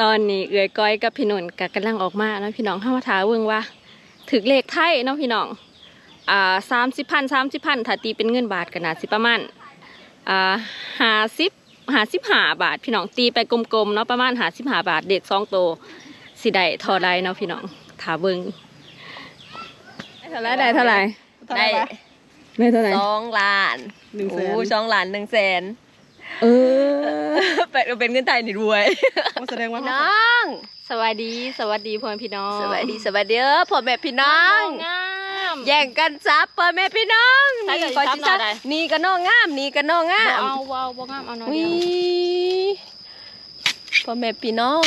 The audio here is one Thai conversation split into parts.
ตอนนี้เอื้อยก้อยกับพี่นนท์ก็กำลังออกมาเนาะพี่น้องเข้ามาถามเบิ่งว่าถึกเลขไทยเนาะพี่น้องอ่าสามสิบพันสามสิบพันถ้าตีเป็นเงินบาทก็น่าสิประมาณอ่าห้าสิบห้าสิบห้าบาท พี่น้องตีไปกลมๆเนาะประมาณห้าสิบห้าบาทเด็กสองโตวสิได้เท่าไรเนาะพี่น้องถามเบิ่งได้เท่าไรได้เท่าไรได้ได้เท่าไรสองล้านหนึ่งแสนโอ้สองล้านหนึ่งแสน เออเป็นเป็นเงินไทยนี่รวยแสดงว่าน้องสวัสดี สวัสดีพ่อแม่พี่น้องสวัสดีสวัสดีเด้อพ่อแม่พี่น้องงามแย่งกันซับพ่อแม่พี่น้องใครนี่จะก็ซับสิหน่ซัอบยได้นี่ก็น้องงามนี่ก็น้องงาบ่มเอาบ่เอาบ่งามเอาหน่อยวิเดียวพ่อแม่พี่น้อง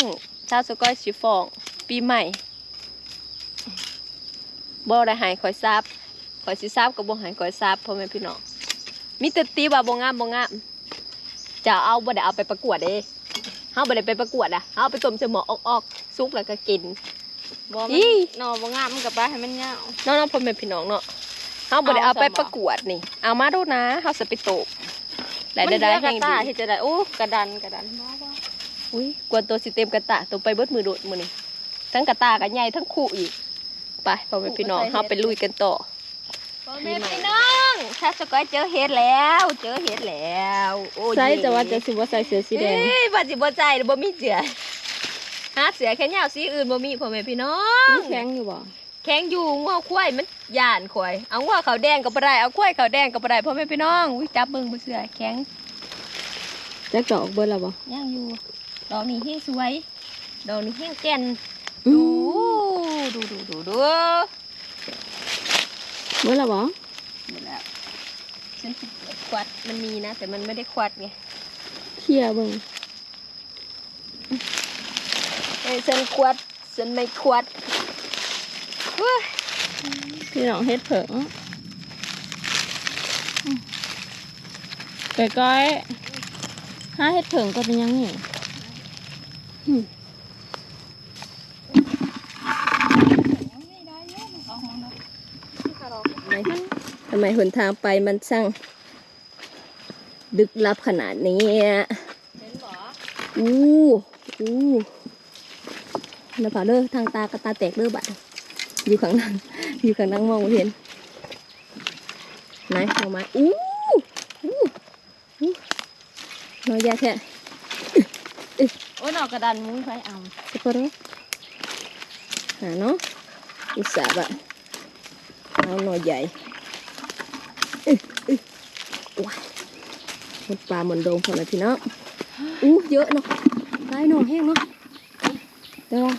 ชาวสกอยสิฟอง ปีใหม่บ่ได้ใหายคอยซับคอยสิซับก็บ่ใหายคอยซับพ่อแม่พี่น้องมีแต่ตีว่าบ่งามบ่งาม จะเอาบ่ได้เอาไปประกวดเด้เฮาบ่ได้ไปประกวดอะเฮาเอาไปต้มเสมอออกๆสุกแล้วก็กิน บ่มันอีนอบ่งามมันกับป้าให้มันยาว น้องๆพ่อแม่พี่น้องเนาะเฮาบ่ได้เอาไปเอาสมองประกวดนี่ เอามาดูนะเฮาสิไปโตบได้ได้ได้มันแห่เยงอะกระดีตาที่จะได้โอ้กระดันกระดันบ่บ่อุ้ยกวนตัวสิเต็มกระตะตัวไปเบิดมือโดดมื้อนี้ทั้งกระตากับใหญ่ทั้งคู่อีก ไปพ่อแม่พี่น้องเฮาไปลุยกันต่อ พ่อแม่พี่น้องถ้าสกอยเจอเห็ดแล้ว เจอเห็ดแล้วโอ้ยใส่แต่ว่าจะสิบ่ใส่เสื้อสีแดงเอ้ยบ่สิบ่ใจบ่มีเสือหาเสือแค่ยาวสีอื่นบ่มีพ่อแม่พี่น้องมันแข็งอยู่บ่แข็งอยู่งัวควายมันย่านควายเอางัวเขาวแดงก็บ่ได้เอาควายเขาวแดงก็บ่ได้พ่อแม่พี่น้องอุ้ยจับเบิ่งบ่เสือแข็งจักดอกเบิดแล้วบ่ย่างอยู่ดอกนี้เฮงสวยดอกนี้เฮงแก่นอืดูมดูดูดูดู เบิดแล้วบ่หมดแล้วฉันควัดมันมีนะ แต่มันไม่ได้ควัดไงเคลียร์เบิ่งเอ้ยฉันควัดฉันไม่ควัดเว้ยพี่น้องเฮ็ดเผิงก้อยๆหาเฮ็ดเผิงก็เป็นยังนี่ทำไม ทำไมหนทางไปมันช่างดึกลับขนาดนี้อะเห็นบ่อู้อู้นะผ่าเด้อทางตากระตาแตกเด้อบัดอยู่ข้างหล่างอยู่ข้างหล่างมองบ่เห็นไหนเอามาอู้อู้อู้น้อยแย่แท้โอ้ยดอกกระดันมุ้งไฟเอาสักคนหาเนาะอุตส่าห์บะ เอาหน่อยใหญ่อึ๊ะอึ๊ะว้ายหมดปลาหมดโดงพอแล้วพี่น้องอู้เยอะเนาะได้หน่อแห้งเนาะเดี๋ยวว่า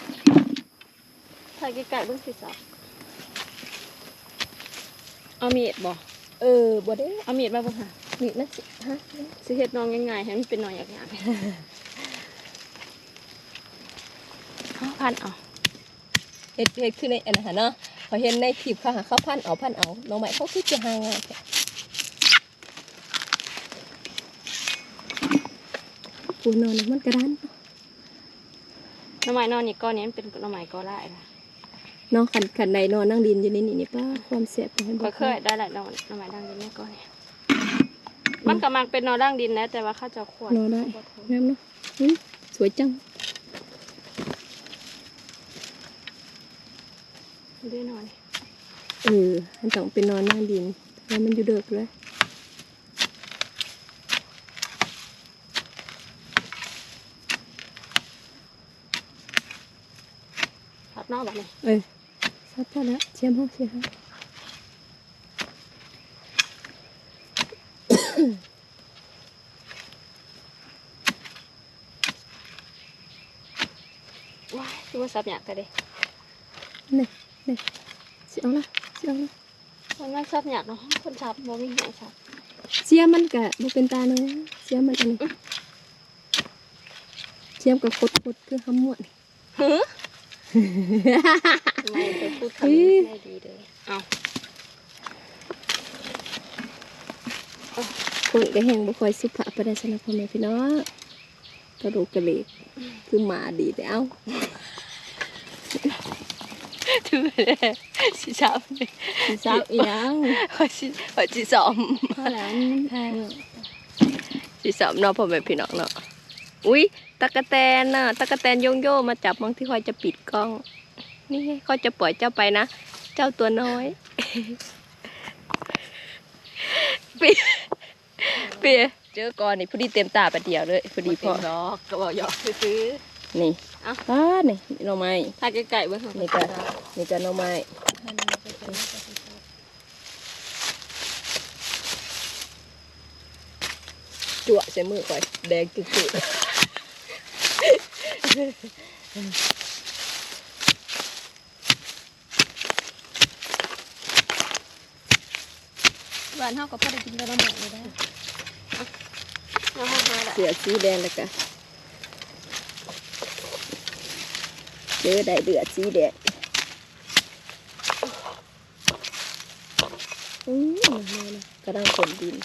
ถ่ายไกลๆเบิ่งสิสับเอามีดบ่เออบ่ได้เอามีดมาบ่ค่ะนี่มันสิฮะสิเฮ็ดน้องง่ายๆให้มันเป็นน้อยอยากๆเอาพันเอาเห็ดเห็ดคือในอันนั้นหะเนาะ พอเห็นในคลิปเขาหาเขาพันเอาพันเอาน้องใหม่เขาคือจะหางานแท้ปูนอนมันกระดานหน้ำไม้นอนนี่ก้อนนี้มันเป็นหน้ำไม้ก้อนได้ละเนาะขันขันใดนอนนั่งดินอยู่ในนี่นี่ป้าความเสียบให้ก็เคยได้แหละนอนหน้ำไม้ดังดินเนี่ยก้อนนี้มันกำลังเป็นนอนดังดินนะแต่ว่าข้าจะขวดนอนได้งามเนาะอืมสวยจัง ด้วยนอน เออมันต้องเป็นนอนนั่งดิน แล้วมันอยู่เด็กเลยพัดนอกแบบนี้เออซับพอแล้วเชียมห้องเชียมห้องว้ายคือว่าซับอยากกันเด้นี่ นี่เสียงละเสียงละมันไม่ซับอยากเนาะคนซับบ่มีหัวซับเสียมมันกะบุเป็นตาเนาะเสียมมันอันนี้เสียมกับคดคดคือห้ำม้วนหือทำไมไปพูดคำเฮ้นี้ยไม่ดีเลยเอาคนก็แห้งบุคอยสุภาพประดาชนะพ่อแม่พี่น้องกระดูกกระเหล็กคือหมาดีแต่เอ้า ถือเลยสิสามสิซับอีหยังขอสิขอสิสอมเพราะแล้วนี่สิสอมเนาะพ่อแม่พี่น้องเนาะอุ้ยตะกะแตนน่ะตะกะแตนโยงโย่มาจับบางที่คอยจะปิดกล้อง นี่เขาจะปล่อยเจ้าไปนะ เจ้าตัวน้อยเปียเปียเจอก่อนนี่พอดีเต็มตาไปเดียวเลยพอดีพอดอกก็บอกหยอกซื้อ นี่เอ้าป้านี่หน่อไม้ถ้าไก่ๆเบิ่งนี่ก็นี่ก็หน่อไม้จั่วใส่มือก่อยแดงจุ๊ๆบ้านเฮาก็พอได้กินได้ละหมดเลยได้เอาเฮาหาละเสือสีแดงแล้วก็ เจอได้เดือดสีแดงอืมมาเลยกระดังขนดิน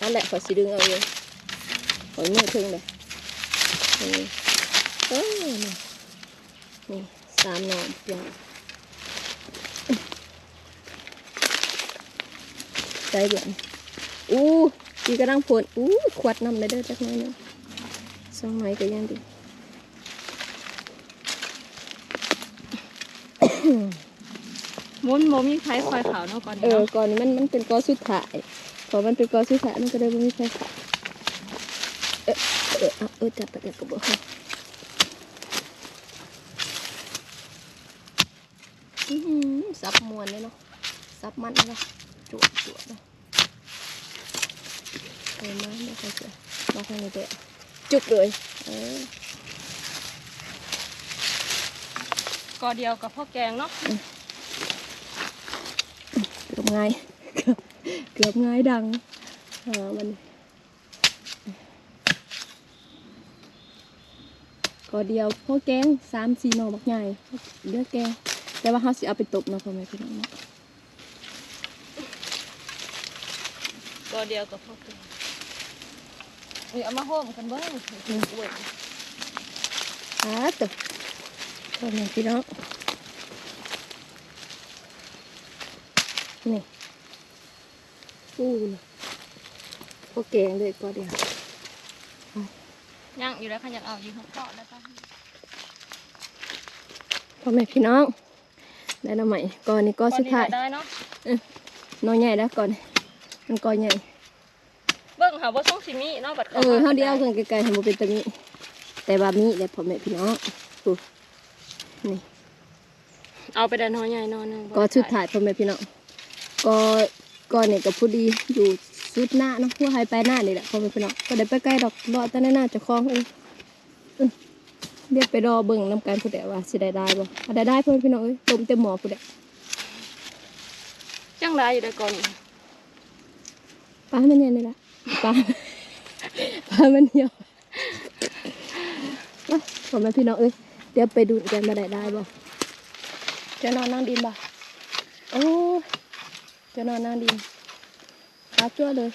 นั่นแหละขอสีดึงเอาเองขอมือถึงเลยนี่เอ้ยนี่สามนอมยาวใจเดือดอู้ดีกระดังผลอู้ขวดน้ำเลยเด้อจักหน่อยหนึงสองไม้ก็ยังดี มุนบ่มีไผคอยขาวเนาะก่อนเอนี้อเนาะก่อนนี้มันมันเป็นกอสุดท้ายพอมันเป็นกอสุดท้ายมันก็เลยไม่มีใครขายเออเออเอาเออจับไปเดี๋ยวก็บอกให้อื้อหือซับมวนเลยเนาะซับมันเลยจวดจวดเลยเออมาไม่ค่อยเสียมาข้างนี้เตะจุกเลยเออ ก็เดียวกับพ่อแกงเนาะเกือบง่ายเกือบเกือบง่ายดังอ่ามันก็เดียวพ่อแกงสามสี่หน่อบักใหญ่เลือกแกงแต่ว่าเขาสิเอาไปตบเนาะพ่อแม่พี่น้องเนาะก็เดียวกับพ่อแกงนี่เอามาโฮมกันเบิ่งอุ้ยอ่าตบ พ่อแม่พี่น้องนี่อู้นี่พ่อแกงเลยก็เดียวยังอยู่แล้วค่ะอยากเอาอยู่ข้างเกาะแล้วก็พ่อแม่พี่น้อง ได้แล้วไหมก่อนนี้ก็สุดท้ายได้เนาะน้อยใหญ่แล้วก่อน มันก่อนใหญ่ เบิ่งหาบ่ส่งสิมีเนาะบัดเออเท่าเดียวกันไกลๆเห็นบ่เป็นตะมีแต่ว่ามีแต่พ่อแม่พี่น้องดู นี่ เอาไปได้น้อยใหญ่นอนหนึงก็สุดท้ายพ่อแม่พี่น้องก็ก่อนเนี่ยกับผู้ดีอยู่สุดหน้าเนาะหัวไฮไปหน้านี่แหละพ่อแม่พี่น้องก็ได้ไปใกล้ดอกรอแต่หน้าเจะคล้าของเองอื้อเรียกไปรอเบิ่งน้ำกันผู้ใดว่าสิได้ได้บ่ถ้าได้ได้พ่อแม่พี่น้องเอ้ยต้มเต็มหม้อผู้ใดจังได้อยู่ได้ก่อนปลามันเนี่ยนี่ละปลาปลามันเหี่ยวอะพ่อแม่พี่น้องเอ้ย เดี๋ยวไปดูกันมาได้ได้บ่จะนอนนั่งดินบ่โอ้ยจะนอนนั่งดินปลาจั่วเลย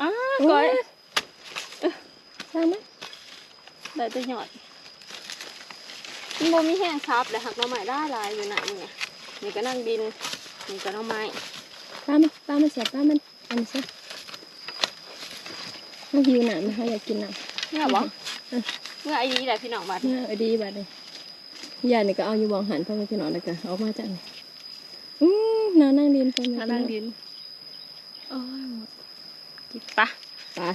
อ้าโอ้ก้อยยใช่ไหมได้แต่หยอดมันบ่มีแห้งซับเลยหักหน้ำใหม่ได้หลายอยู่ไหนนี่นี่ก็นั่งดินนี่ก็หน้ำไม้ปลามันปลามันเสียปลามันอันนี้ซะมันหิวหนามเขาอยากกินหนาม เนี่ยบ่เมื่อไอ้นี้แหละพี่น้องบัดเนี่ยเอาดีบัดเลยยายนี่ก็เอาอยู่บองหันพ่อแม่พี่น้องแล้วก็เอามาจากนี่อืมนอนนั่งดินพ่อแม่มาพี่น้นั่องงดินโอ้ยหมดกินปะปลา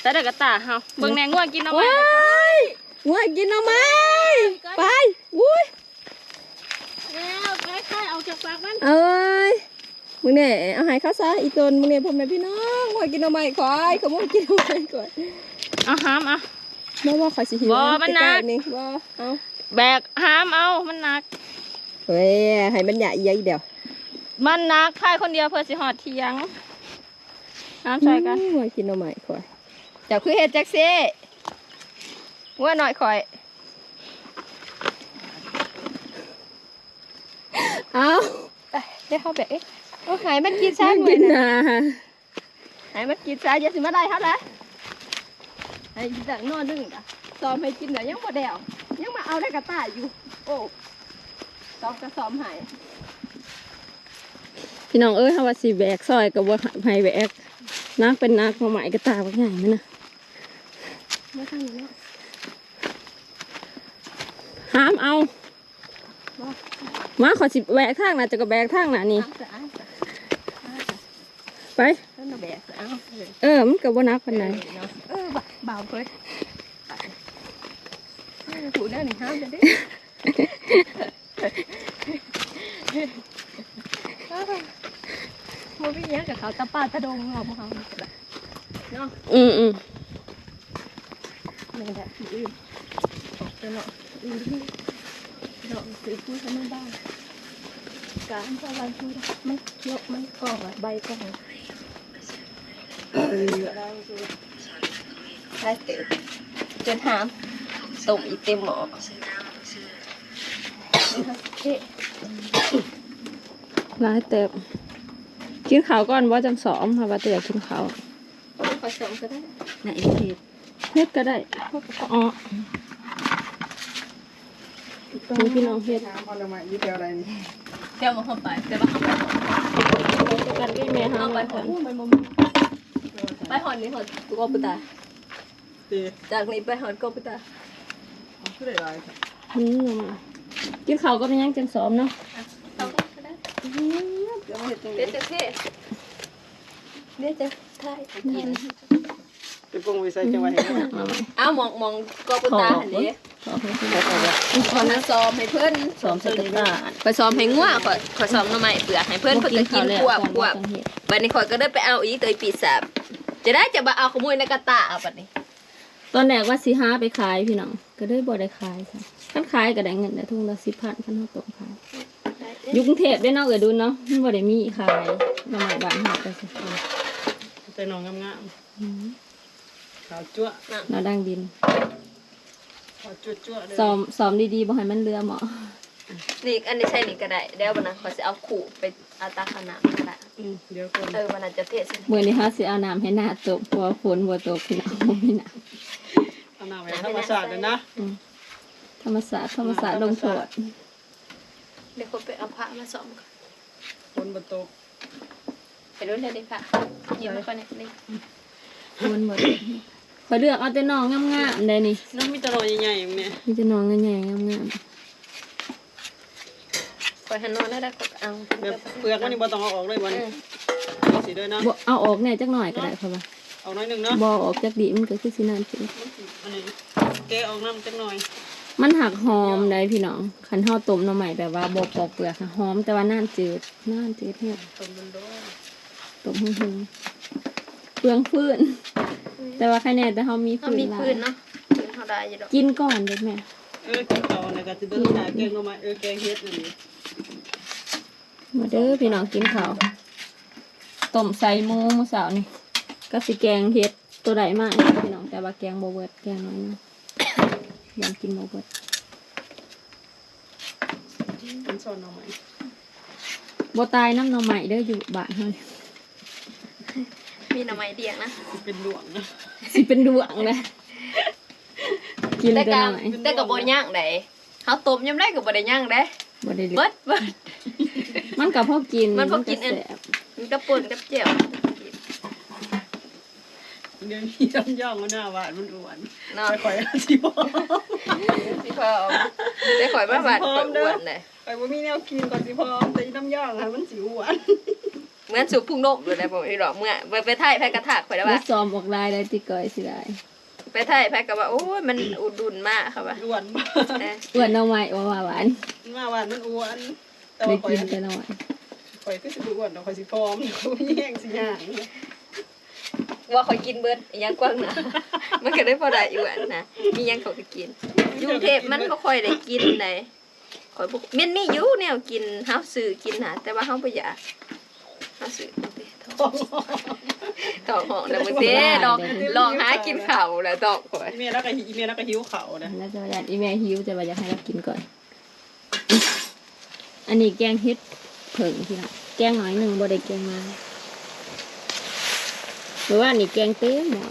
แต่เด็กกระตาเฮาเบิ่งแนงง่วงกินเอาไว้ว้ายว่ากินเอาไหมไปอุ้ยแล้วใกล้ๆเอาจากปากมันเอ้ยมึงเนี่ยเอาใหายข้าวซะอีตนมึงเนี่ยพ่อแม่พี่น้องว่ากินเอาไหมควายเขาบอกกินเอาไหมก่อน เอาหามเอาบ่ว่าขอยสิหิวบ่มันหนักใล้ๆนี่บ่เอาแบกหามเอามันหนักเฮ้ยให้มันใหญ่ใหญ่เดียว มันหนักพายคนเดียวเพื่อสิหอดเที่ยงน้ำใส่กันอืมว่ากินเอาไหมควายเจ้าคือเฮ็ดจักซี่ว่าหน่อยข่อยเอาเดี๋ยวเขาแบบเอ๊ะเอาใหายมันกินซะหน่อยนะใหายมันกินซะอย่าสิมาได้เขาละ ให้ดังนอนดึงอะซอมให้กินเดี๋ยวยังบ่แดวยังมาเอาได้กระต่ายอยู่ โอ้ซอมกระซอมใหายพี่น้องเอ้ยเฮาว่าสิแบกซอยกับว่าให้แบกนักเป็นนักมาใหม่กระตาบักใหญ่ไหมนะไม่ทางนี้เนาะห้ามเอาบอกมาขอสิแบกทางนะจะก็แบกทางนะนี่อ้าวจะอ้าวจะอ้าวจะไปนั่นน่ะแบกจะอ้าวเลยเออ มันก็บ่นักปานใดเนาะเออเบาเลยถูกได้หนึ่ งห้ามจะได้มันพี่ยังกับเขาตะป้าตะดงเราบ่เขาเนาะอืมอืมนี่แหละที่อื่นอ อกไปเนาะอื่นที่เนาะซื้อพูดกันไม่ได้การพอวันพูดมันยกมันก่อใบก่อใช่เต๋อจนหามตุ่มอีเต็มหมอเอ๊ะหลายเต็บกินข้าวก่อนว่าจังสอมค่ะว่าแต่อยากกินข้าวขอสมก็ได้ไหนเฮ็ดเฮ็ดก็ได้อ๋อนี่พี่น้องเฮ็ดน้ำมันมายี่เดียวอะไรนี่เดี๋ยวมาเข้าไปเดี๋ยวมาเข้าไปกันก็แม่ห้าเอามไปไปหอค่ะนมันมันไปหอนนี่หอนกูก็ปุตา ตีจากนี้ไปหอนก็ปุตาชื่ออะไรอืมกินข้าวก็เป็นยังจังสอมเนาะเอาก็ได้เดี๋ยวมาเห็ดตรงเดี๋นี้ยวจะเท่เดี๋ยวจะถ่ายกินจะปรุงไปใส่จังหวะเห็นไหมมาใหม่เอามองมองก็ปุตาหันนี้ขอให้พี่น้องขอน้ำซ้อมให้เพื่อนสอมใส่กระตาขอซ้อมให้งัวขอขอซ้อมหน่อไม้เปลือกให้เพื่อนเพื่อนจะกินขวบขวบ บัดนี้ขอยก็ได้ไปเอาอีกตัวปีศาจจะได้จะมาเอาขโมยในกระตาบัดนี้ ตอนแรกว่าสิหาไปขายพี่น้องก็ได้บ่ได้ขายค่ะคันขายก็ได้เงินได้ทุ่งละสิบพันคันเฮาตกขายอยู่กรุงเทพได้เนาะเออดูเนาะมันบ่ได้มีขายสมัยบ้านเฮาก็สิใส่หนองงามอืมๆขาวจั่วเราดังดินขาวจั่วจั่วเลยซ้อมซ้อมดีๆบ่ให้มันเรือหมอนี่อันนี้ใช่นี่ก็ได้เดี๋ยวบัดนั้นขอยจะเอาขู่ไปเอาตาขนาดก็ได้อืมเดี๋ยวก่อนเออมันอาจจะเทศมื้อนี้เฮาสิเอาน้ำให้หน้าตกเพราะว่าฝนบ่ตกพี่น้องบ่มีน้ำเอา หน้าไว้ธรรมชาติเลยนะอืมธรรมศาสตร์ธรรมศาสตร์ลงโทษเดี๋ยวคนไปเอาพระมาซ้อมก่อนฝนบนตกไปรุ่นเลยดิพระหยิบมาก่อนเนี่ยนี่ฝนบ่ตกขอยเลือกเอาแต่น้องงามๆได้นี่น้องมีแตะลอยใหญ่ๆอย่างเนี้ยมีแต่น้องใหญ่ๆงามคอยหันนอนได้ได้กดเอาแบบเปลือกมันนี่บ่ต้องเอาออกเลยวันเอนี้อเอาสีด้วยนะๆบ่เอาออกแน่จักหน่อยก็ได้ค่ะ ว่าเอาน้อยหนึ่งเนาะบ่ออกจากดีมันก็คือสินานสิอันนี้แกะออกน้ำจังหน่อยมันหักหอมได้พี่น้องคันเฮาต้มหน่อใหม่แบบว่าบ่ปอกเปลือกค่ะหอมแต่ว่าน่านจืดน่านจืดเนี่ยต้มมันด้วยต้มหึงๆเปลืองฟืน แต่ว่าใครแน่แต่เฮามีเขาฟืนมีหลาพื้ยนเนาะพื้นเขาได้อยู่ดอกกินก่อนเด้อแม่เออกินข้าวอะไรกันจะเดินหาแกงก็มาเออแกงเฮ็ดอันนี้มาเด้อพี่น้องกินข้าวต้มใส่หมูมื้อเช้านี่ ก็สิแกงเฮ็ดตัวใดมาเนี่ยพี่น้องแต่ว่าแกงบ่เบิดแกงน้อยนะอยากกินบ่เบิดเป็นช้อนเอาไหมบ่ตายน้ำหน่อใหม่เด้ออยู่บ้านเฮานี่มีหน่อไม้เดียงนะเป็นดวงนะสิเป็นดวงเลยกินแต่แต่กาหน่อยแต่กับบ่ย่างได้เขาต้มยังได้กับบ่ได้ย่างได้บ่ได้เลืเบิอกดเบิด มันกับพอกินมันพอกินแสบมันก็ป่นกับเจียว เดี๋ยวนี้ต้มย่องมันหน้าหวานมันอ้วนเนาะไปข่อยอาชีพพี่พ่อได้ข่อยมาบาดข่อยอ้วนเลยไปว่ามีแนวกินก่อนสิพร้อมแต่อีน้ำย่างค่ะมันสิอ้วนเหมือนสุกพุ่งนกเลยนะผมอีดอกเมื่อไปไปถ่ายแพกระถากข่อยได้แล้ว่าวซอมออกลายได้ติก่อยสิได้ไปถ่ายแพกระว่าโอ้ยมันอุดดุนมากค่ะว่าอ้วนเอออ้วนเอาไว้ว่าว่าหวานมาหวานมันอ้วนแต่ได้ว่าข่อยกินแต่ละวันข่อยก็สิบ่อ้วนดอกข่อยสิพร้อมข่อยแย่งสิย่าง ว่าข่อยกินเบิดอีหยังกว้างนะมันก็ได้พอได้อยู่อะนะมีหยังเขาก็กินอยุงเทพมันก็ค่อยได้กินได้ข่อยบ่มันมีอยู่แนวกินเฮาซื้อกินนะแต่ว่าเฮาบ่อยากเฮาซื้อเอาไปท้องท้องห้องแล้วมื้อเด้ลองลองหากินข้าวแล้วดอกข่อยอีเมลแล้วก็อีเมลแล้วก็หิวเขาวนะแล้วจะอยากอีแม่หิวจะว่าอยากให้เรากินก่อน อันนี้แกงเฮ็ดเผิงพี่น้องแกงหน่อยหนึ่งบ่ได้แกงมา หรือว่านี่แกงเต็มหมด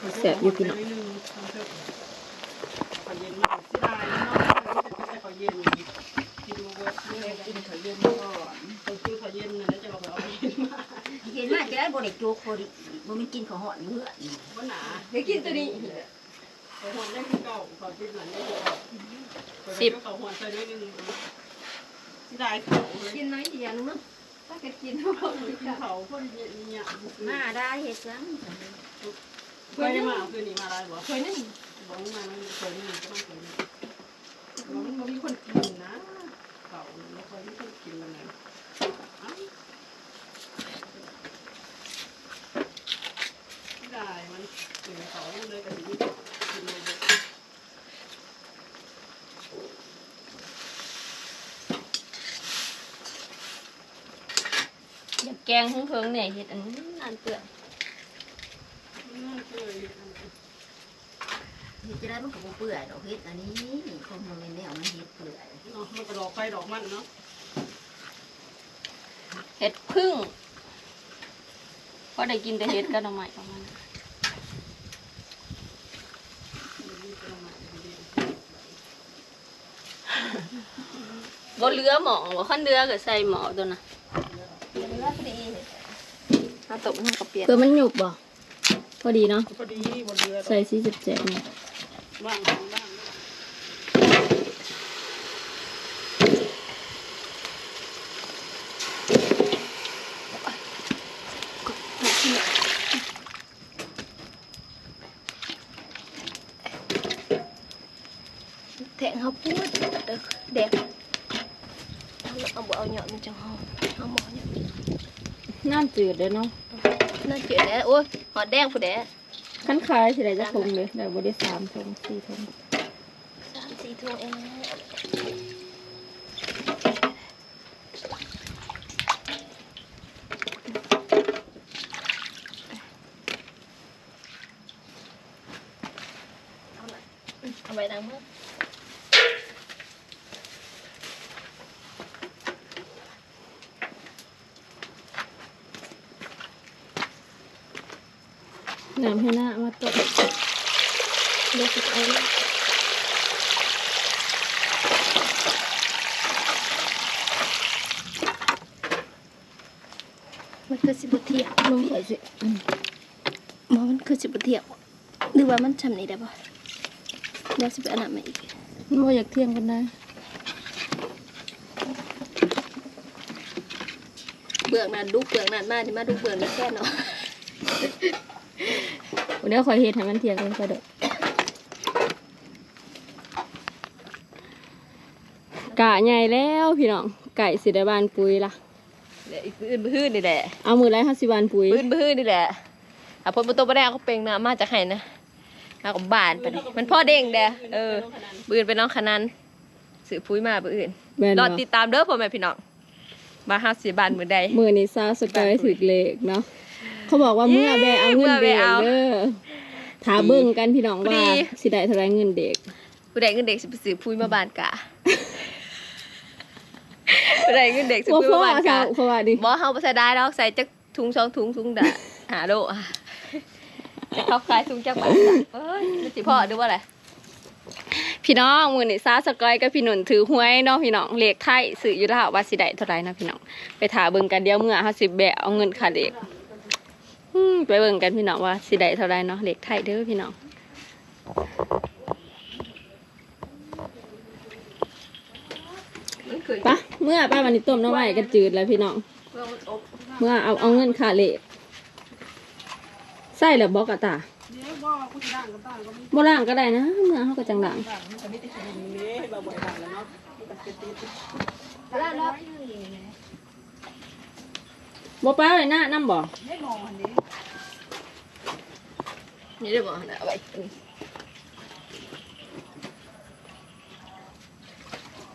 เแสบอยู่ นมาจะได้บริโภคบริบ่มีกินของหอนเมื่อว่าหนาเดี๋ยวกินตัวนี้ขอหวนได้คือเก่าขอจิบหลังได้คือเก่าขอหวนใส่ด้วยนึงสิได้เขาเลยกินน้อยเดียวนึงมั้งถ้าเกิดกินเขาคนเนี่ยมาได้เฮ็ดจังเคยมาคืนนี้มาได้บ่เคยนึ่งบอกมามันเคยนี่ก็ต้องเคยนี่มันบ่มีคนกินนะเขาไม่ค่อยมีคนกินเลยได้มันกิน เขาเลยกันนี่กินเลยอยากแกงเพิ่งๆเนี่ยเฮ็ดอันนั้นอันเปื่อยเฮ็ดจะได้มันก็บ่เปื่อยดอกเฮ็ดอันนี้คงมันแนวมันเฮ็ดเปื่อยเนาะมันก็ดอกไฟดอกมันเนาะเฮ็ดพึ่งพอได้กินแต่เฮ็ดก็หน่อไม้ประมาณนั้น เหลือหมอบ่คันเหลือก็ใส่หมอตัวน่ะถ้าตกมันก็เปลี่ยนตัวมันหยุบบ่พอดีเนาะพอดีบนเรือใส่สี่สิบเจ็ดเนี่ยบ้างของบ้าง แทงเขาพูดเด็กเด็กเอาบ่เอาเหยาะมัน จังหอมเอาหมอเหยาะน้ำจืดเลยเนาะน่าเกลียดแล้โอ้ยหอดแดงผู้แดคันขายสิได้จะทงเลยได้บ่ได้สามทงสี่ทงสามสี่ทุ่งเองเอาไปดังมั้ง น้ำให้หน้ามาตกเดี๋ยวจะเอามันคือสิบเทียบลงไปสิมอมันคือสิบเทียบหรือว่ามันทำนี่ได้ปะเดี๋ยวสิไปอันนั้นมาอีกมันอยากเที่ยงกันได้เบื้องนั้นดูเบื้องนั้นมาที่มาดูเบื้องนี้แค่เนาะ เดี๋ยวขอยเฮ็ดให้มันเที่ยงกันก็ได้กะใหญ่แล้วพี่น้องไก่สิได้บานปุ๋ยล่ะเดี๋ยวอีกอื่นบื้อนี่แหละเอามือไรห้าสิบานปุ๋ยปืนบื้อนี่แหละอะพลประตูบ่ได้เขาเป็นนะมาจากไหนนะมากับบานไปดิมันพ่อเด้งเด้อเออปืนเป็นน้องขนันสื่อพุ้ยมาปืนแม่นรอบ่ติดตามเด้อพ่อแม่พี่น้องมาหาสิบานมื้อใดมือนี้ซาวสกอยถึกเลขเนาะ เขาบอกว่าเมื่อแบเอาเงินเด็กเมื่อแบเอาเด้อถาเบิ่งกันพี่น้องพอดีว่าสิได้เท่าไรเงินเด็กผู้ใดเงินเด็กสิไปซื้อพุ้ยมาบานกะผู้ใดเงินเด็กสิว่าพุ้ยพ่อมาบานเขากะเขาว่าดิบ่เฮาบ่ใส่ได้ดอกใส่จักถุงสองถุงถุงดะหาโลอะจะเข้าคล้ายถุงจักบาทจ้ะเอ้ยมันสิพ่อดูว่าอะไรพี่น้องมือนี้ซาวสกอยกับพี่หนุนถือหวยเนาะพี่น้องเลขไทยสื่ออยู่แล้วว่าสิได้เท่าไรนะพี่น้องไปถาเบิ่งกันเดี๋ยวเมื่อห้าสิบแบะเอาเงินค่าเลขอืม ไปเบิ่งกันพี่น้องว่าสิได้เท่าไรเนาะเลขไทยเด้อพี่น้องมันเคยปะเมื่อป้าวันนี้ต้มน้ำไม้กันจืดแล้วพี่น้อง เมื่อเอาเอาเงินค่าเลขใส่แล้วบอกกะตาเดี๋ยวบ่กูจะด่างกับต่างก็มีบ่ล่างก็ได้นะเมื่อเขาก็จังหลัง ด่างมันก็มีแต่ขนมนี้ บ่บ่อยด่างแล้วเนาะมันก็เป็นตีแล้วแล้วบ่ป้าไว้หน้าน้ำบ่ไม่มองอันนี้นี่ได้บ่นะเอาไว้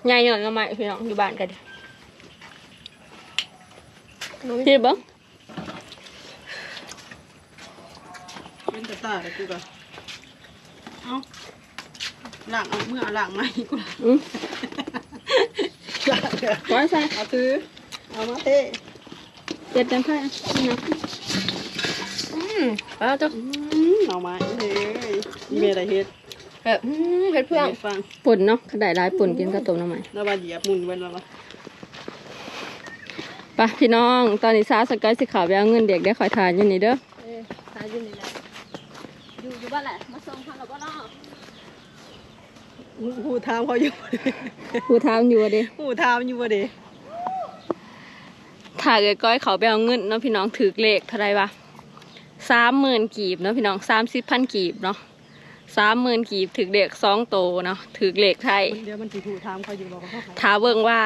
ยายหย่อนน้ำไม้พี่น้องอยู่บ้านกันพี่เบิ้งเป็นตาตาเลยกูก็เอาล้างเอาเมื่อล้างใหม่กูล้างอืมล้างเถอะไว้ใส่เอาถือเอามาเท เจ็ดจังไพ่นะอืมเอาจ้ะอืมมหน่อไม้เฮ้ยอีเมลอะไรเฮ็ดแบบอืมเพื่อนเพื่อนฮ็ดฟังป่นเนาะขนาดร้ายป่นกินกับต้มน้ำใหม่แล้วว่าเหยียบหมุนไว้แล้วว่าไปพี่น้องตอนนี้ซาสกายสิขาวไปเอาเงินเด็กได้คอยทานอยู่นี่เด้อเออตายอยู่นี่แหละอยู่อยู่บ้านแหละมาส่งเขาแล้วก็รอหูทามเขาอยู่ผู้ทามอยู่อะเด้หูทามอยู่บ่เด้ ถ้าเกิดก้อยเขาไปเอาเงินเนาะพี่น้องถือเลขเท่าไรวะสามหมื่นกีบเนาะพี่น้องสามสิบพันกีบเนาะสามหมื่นกีบถือเลขสองโตเนาะถือเลขไทยเดี๋ยวมันสิหูทามเขาอยู่บอกว่าเขาขายถาเบิ่งว่า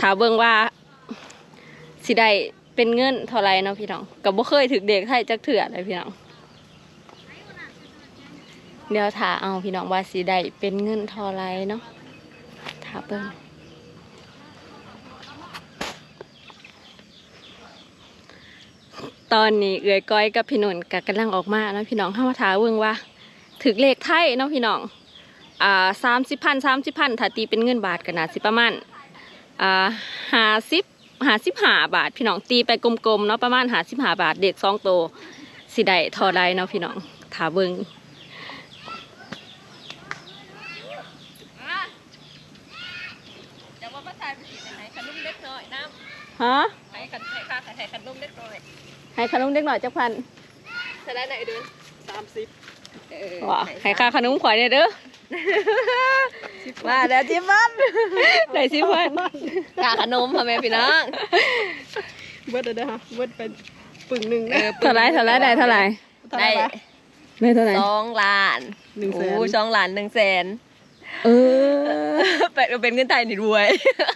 ถาเบิ่งว่าสิได้เป็นเงินเท่าไรเนาะพี่น้องกับบ่เคยถึกเด็กไทยจักเถื่อเลยพี่น้องเดี๋ยวถาเอาพี่น้องว่าสิได้เป็นเงินเท่าไรเนาะถาเบิ่ง ตอนนี้เอื้อยก้อยกับพี่หนุ่นกกำลังออกมาเนาะพี่น้องเข้ามาถาเบิ่งว่าถึกเลขไทยเนาะพี่น้องอ่าสามสิบพันสามสิบพันถ้าตีเป็นเงินบาทก็น่าสิประมาณอ่าห้าสิบห้าสิบห้าบาท พี่น้องตีไปกลมๆเนาะประมาณห้าสิบห้าบาทเด็กสองโตวสิได้เทอได้เนาะพี่น้องถาเบิงจะว่าภาษาเป็นสีไหนขนมเล็กน้อยน้ฮะำให้ขันให้ค่าให้ขนมเล็กน้อย ให้ขนมเด็กหน่อยจักพันจะได้ไหนเดือนสามสิบเออว้าให้ค่าขนมขวายเนี่ยเด้อมาแล้วจิบันได้สิพันค่าขนมพ่อแม่พี่น้องเบิดเด้อฮะเบิดเป็นปึ่งหนึ่งเอนะอเท่าไรเท่าไรได้เท่าไรเท่าไหได้ร่วะได้เท่าไรสองล้านหนึ่งแสนโอ้สองล้านหนึ่งแสน เออเป็นเป็นเงินไทยนี่รวย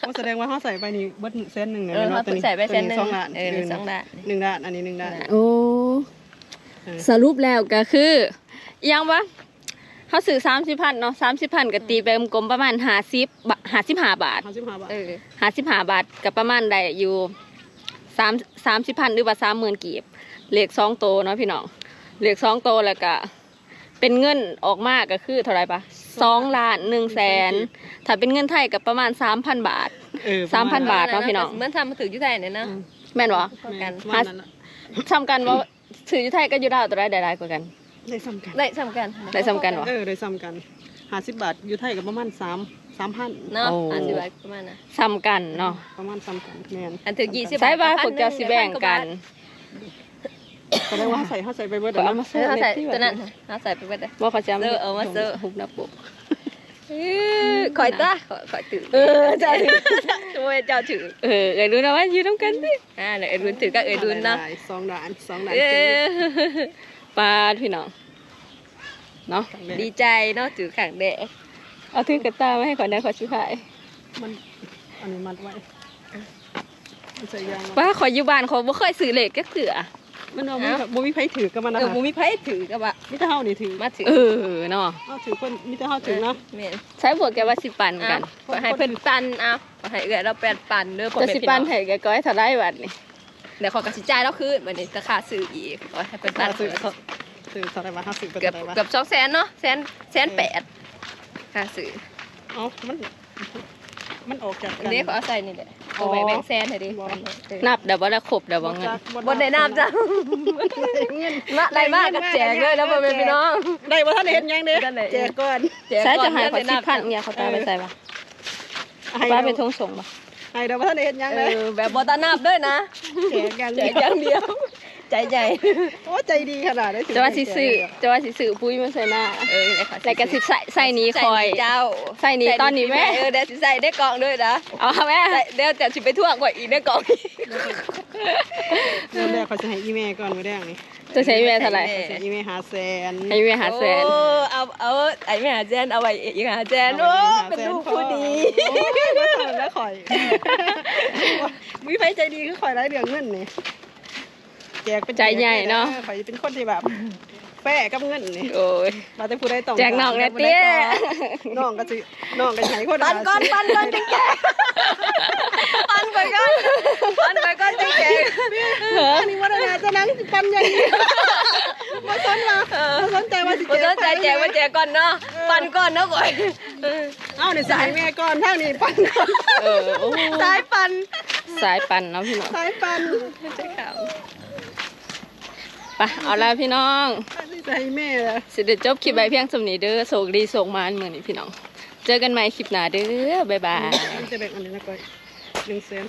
โอ้แสดงว่าเขาใส่ไปนี่เบิดเส้นหนึ่งนะเออแม่นเขาบ่ตัวนี้ใส่ไปเส้นหนึ่งตัวสองล้านเออหนึ่งสองล้านหนึ่งด้านอันนี้หนึ่งด้านโอ้เออสรุปแล้วก็คืออิหยังวะเขาซื้อสามสิบพันเนาะสามสิบพันก็ตีไปกลมๆประมาณห้าสิบห้าสิบห้าบาทห้าสิบห้าบาทเออห้าสิบห้าบาทกับประมาณได้อยู่สามสามสิบพันหรือว่าสามหมื่นกีบเหล็กสองโตเนาะพี่น้องเหล็กสองโตแล้วก็เป็นเงินออกมาก็คือเท่าไหรปะ สองล้านหนึ่งแสนถ้าเป็นเงินไทยกับประมาณสามพันบาทเออสามพันบาทเนาะพี่น้องเหมือนทำมาถึงยุทธไทยเนี่ยนะแม่นวะประมาณกันประมาณนั้นน่ะทำกันว่าถืออยู่ไทยก็อยู่ดาวตัวใดใดๆกว่ากันได้ซ้ำกันได้สำคัญได้ซ้ำกันวะเออได้ซ้ำกันห้าสิบบาทอยู่ไทยกับประมาณสามสามพันเนาะโอ้อ่านสิไว้ประมาณนะซ้ำกันเนาะประมาณซ้ำกันแมนอันถึงยี่สิบใช่ป่ะพวกเจ้าสิแบ่งกัน แสดงว่าเขาใส่เขาใส่ไปเบิดก็อะเอานะมาเอเสิร์อฟเขาใส่ในที่ตัวนั้นแบบเขาใส่ไปเบิดเลยว่าเขาจะเสิร์ฟเอามาเสิร์ฟหุบหน้าปกคอยตาคอยตื่นเออเจ้าถือช่วยเจ้าถือเออเอ้ยรู้นะว่ายืนต้องกันดิอ่าเดี๋ยวเอ็ดรุนถือก็เอ็ดรุนเนาะได้สองด่านสองด่านเอเจ๊อปลาพี่น้องเนาะดีใจเนาะถือขังแดดเอาถือกระตามาให้ขอนได้ขอชิพายมันอันนี้มัดไว้มันใส่ยางป้าขออยู่บ้านเขาบ่เคยซื้อเหล็กก็เถื่อ มันเอาบ่มีบ่มีไผถือกับมันนะเออคะมูมีไผถือกับว่ามิแต่เฮานี่ถือมาถือเออเนาะเอาถือคนมิแต่เฮาถือเนาะแม่น ใช้พวกแกว่าสิปันกันขอให้เพิ่นปันเอาขอให้เอื้อเราแปดปันเด้อพ่อจะแม่สิพี่ปัน้นองให้แกก้อยเท่าไรบัดนี่เดี๋ยวขอกระสิจ่ายแล้วคืนบัดนี้ราคาซื้ออีกขอให้เพิ่นปันถือเท่าถือเท่าไหร่วะห้าสิบเป็นเกือบเท่าไหร่วะเกือบสองแสนเนาะแสนแสนแปดค่าซื้อเอ้ามันมันออกจากอักันนนี้เขาเอาใส่นี่แหละ อ๋อเอาไว้แบงค์แสนให้ดิบ่นับเดี๋ยวบ่ได้ครบเดี๋ยวบ่เงินบนได้น้ำจ้ะมาได้มากกับแจกเลยแล้วพ่อแม่พี่น้องได้บ่ทันได้เห็นหยังเด้ได้ไหนแจกก่อนแจกใช้ก่อจะหายขอได้สิน้ำพันจ้ะอย่าเขาตาไปใส่ปะให้ป้าเราเป็นทงส่งปะให้เราบ่ทันได้เห็นหยังเอเลยอแบบบอตานับด้วยนะแจกอย่างแจเดียว กอย่างเดียวใจใหญ่โอ้ใจดีขนาดได้ถือจะว่าสิซื้อจะว่าสิซื้อปุ้ยมาใส่หน้าเออไอ้ขอแล้วก็สิใส่ใส่นี้คอยเจ้าใส่นี้ตอนนี้แม่เออเดี๋ยวสิใส่ได้กล่องด้วยนะเอาแม่ใส่เดี๋ยวจะสิไปทั่วกว่าอีกได้กล่องอีกเริ่มแรกเขาจะให้อีเมลก่อนมื้อแรกนี่จะใช้เวลาเท่าไหร่ให้อีเมลหาแสนให้เวลาหาแสนโอ้เอาเอาไอ้แม่หาแจนเอาไว้อีกหาแจนโอ้เป็นลูกผู้ดีโอ้ยแล้วข่อยมีไผใจดีคือข่อยหลายเรื่องเงินนี่ แจกเป็นใจใหญ่เนาะข่อยเป็นคนที่แบบแปะกับเงินนี่โอ้ยมาแต่ผู้ใดต้องแจกน้องแน่เตี้ยน้องก็สิน้องก็สิให้คนปันก่อนปันก่อนจังแกปันไปก่อนปันไปก่อนจังแกอันนี้ว่านาจะนั่งปันอย่างนี้มาสนมามาสนใจว่าสิบ่สนใจแจกมาแจกก่อนเนาะปันก่อนเนาะก่อนเอ้านี่สายแม่ก่อนทางนี้ปันก่อนเออโอ้สายปันสายปั่นเนาะพี่น้องสายปันใช่ข่าว ไปเอาละพี่น้องใส่แม่ละสิเดจบคลิปใบเพียงสำนี้เด้อโศกดีโศกมานเหมือนนี้พี่น้อง เจอกันใหม่คลิปหน้าเด้อบ๊ายบายจะแบ่งอันนี้นะก้อยหนึ่งเซน